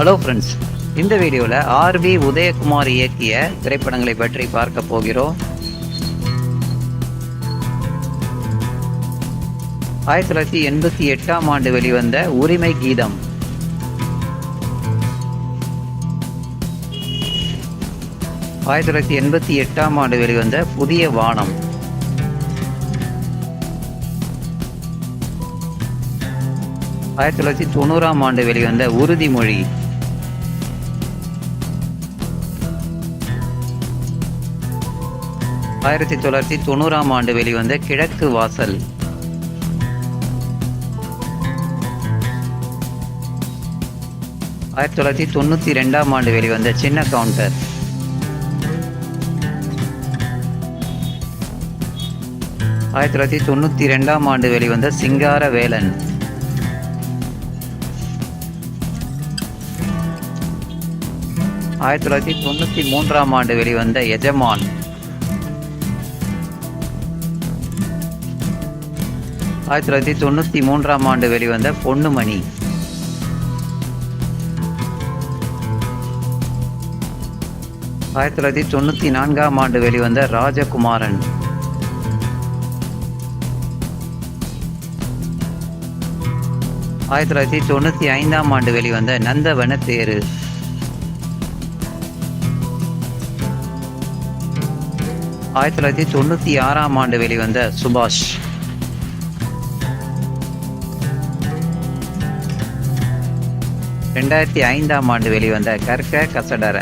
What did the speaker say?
Hello friends இந்த வீடியோவில் RV Udhayakumar இயக்கிய திரைப்படங்களை பற்றி பார்க்க போகிறோம். ஆயிரத்தி தொள்ளாயிரத்தி எண்பத்தி எட்டாம் ஆண்டு வெளிவந்த உரிமை கீதம். ஆயிரத்தி தொள்ளாயிரத்தி எண்பத்தி எட்டாம் ஆண்டு வெளிவந்த புதிய வானம். ஆயிரத்தி தொள்ளாயிரத்தி தொண்ணூறாம் ஆண்டு வெளிவந்த உறுதிமொழி. ஆயிரத்தி தொள்ளாயிரத்தி தொண்ணூறாம் ஆண்டு வெளிவந்த கிழக்கு வாசல். ஆயிரத்தி தொள்ளாயிரத்தி தொண்ணூற்றி ரெண்டாம் ஆண்டு வெளிவந்த சின்ன கவுண்டர். ஆயிரத்தி தொள்ளாயிரத்தி தொண்ணூற்றி ரெண்டாம் ஆண்டு வெளிவந்த சிங்கார வேலன். ஆயிரத்தி தொள்ளாயிரத்தி தொண்ணூற்றி மூன்றாம் ஆண்டு வெளிவந்த எஜமான். ஆயிரத்தி தொள்ளாயிரத்தி தொண்ணூற்றி மூன்றாம் ஆண்டு வெளிவந்த பொன்னுமணி ஆயிரத்தி தொள்ளாயிரத்தி தொண்ணூற்றி நான்காம் ஆண்டு வெளிவந்த ராஜகுமாரன். ஆயிரத்தி தொள்ளாயிரத்தி தொண்ணூற்றி ஐந்தாம் ஆண்டு வெளிவந்த நந்தவன தேரு ஆயிரத்தி தொள்ளாயிரத்தி தொண்ணூற்றி ஆறாம் ஆண்டு வெளிவந்த சுபாஷ். ரெண்டாயிரத்தி ஐந்தாம் ஆண்டு வெளிவந்த கற்க கசடர